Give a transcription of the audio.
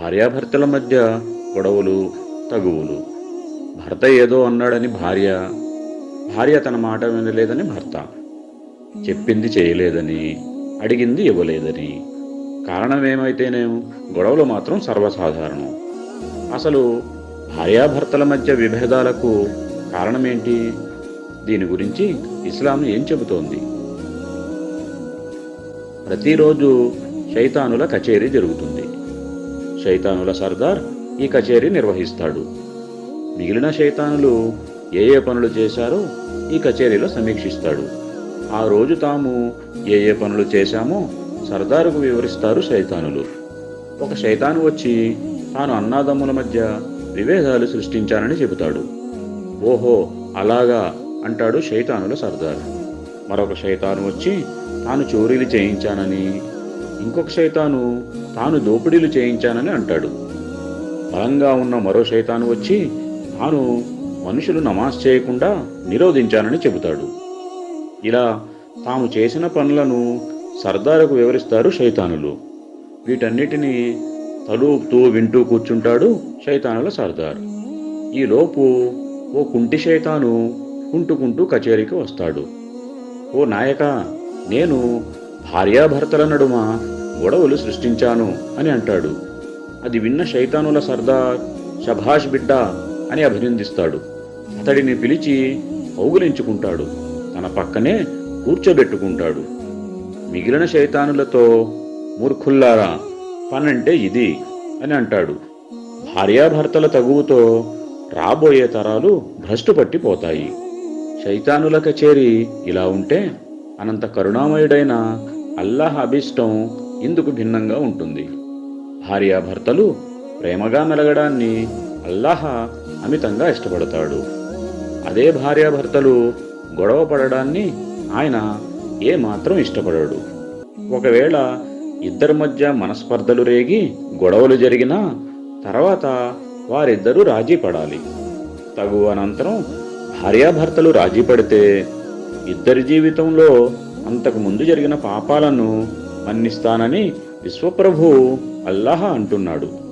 భార్యాభర్తల మధ్య గొడవలు తగువులు. భర్త ఏదో అన్నాడని భార్య భార్య తన మాట వినలేదని భర్త. చెప్పింది చేయలేదని అడిగింది ఇవ్వలేదని. కారణం గొడవలు మాత్రం సర్వసాధారణం. అసలు భార్యాభర్తల మధ్య విభేదాలకు కారణమేంటి? దీని గురించి ఇస్లాం ఏం చెబుతోంది? ప్రతిరోజు శైతానుల కచేరీ జరుగుతుంది. శైతానుల సర్దార్ ఈ కచేరీ నిర్వహిస్తాడు. మిగిలిన శైతానులు ఏ ఏ పనులు చేశారో ఈ కచేరీలో సమీక్షిస్తాడు. ఆ రోజు తాము ఏ ఏ పనులు చేశామో సర్దారుకు వివరిస్తారు శైతానులు. ఒక శైతాను వచ్చి తాను అన్నాదమ్ముల మధ్య విభేదాలు సృష్టించానని చెబుతాడు. ఓహో అలాగా అంటాడు శైతానుల సర్దార్. మరొక శైతాను వచ్చి తాను చోరీలు చేయించానని ఇంకొక శైతాను తాను దోపిడీలు చేయించానని అంటాడు. బలంగా ఉన్న మరో శైతాను వచ్చి తాను మనుషులు నమాజ్ చేయకుండా నిరోధించానని చెబుతాడు. ఇలా తాము చేసిన పనులను సర్దారుకు వివరిస్తారు శైతానులు. వీటన్నిటినీ తలూపుతూ వింటూ కూర్చుంటాడు శైతానుల సర్దార్. ఈలోపు ఓ కుంటి శైతాను కుంటుకుంటూ కచేరీకి వస్తాడు. ఓ నాయక నేను భార్యాభర్తల నడుమ గొడవలు సృష్టించాను అని అంటాడు. అది విన్న శైతానుల సర్దార్ శభాష్ బిడ్డ అని అభినందిస్తాడు. అతడిని పిలిచి కౌగులించుకుంటాడు తన పక్కనే కూర్చోబెట్టుకుంటాడు. మిగిలిన శైతానులతో మూర్ఖుల్లారా పనంటే ఇది అని అంటాడు. భార్యాభర్తల తగువుతో రాబోయే తరాలు భ్రష్టు పట్టిపోతాయి శైతానుల కచేరి ఇలా ఉంటే అనంత కరుణామయుడైన అల్లాహ్ అభిష్టం ఇందుకు భిన్నంగా ఉంటుంది. భార్యాభర్తలు ప్రేమగా మెలగడాన్ని అల్లాహ అమితంగా ఇష్టపడతాడు. అదే భార్యాభర్తలు గొడవ పడడాన్ని ఆయన ఏమాత్రం ఇష్టపడడు. ఒకవేళ ఇద్దరి మధ్య మనస్పర్ధలు రేగి గొడవలు జరిగినా తర్వాత వారిద్దరూ రాజీ పడాలి. తగు అనంతరం భార్యాభర్తలు రాజీ పడితే ఇద్దరి జీవితంలో అంతకు ముందు జరిగిన పాపాలను మన్నిస్తానని విశ్వప్రభు అల్లాహ అంటున్నాడు.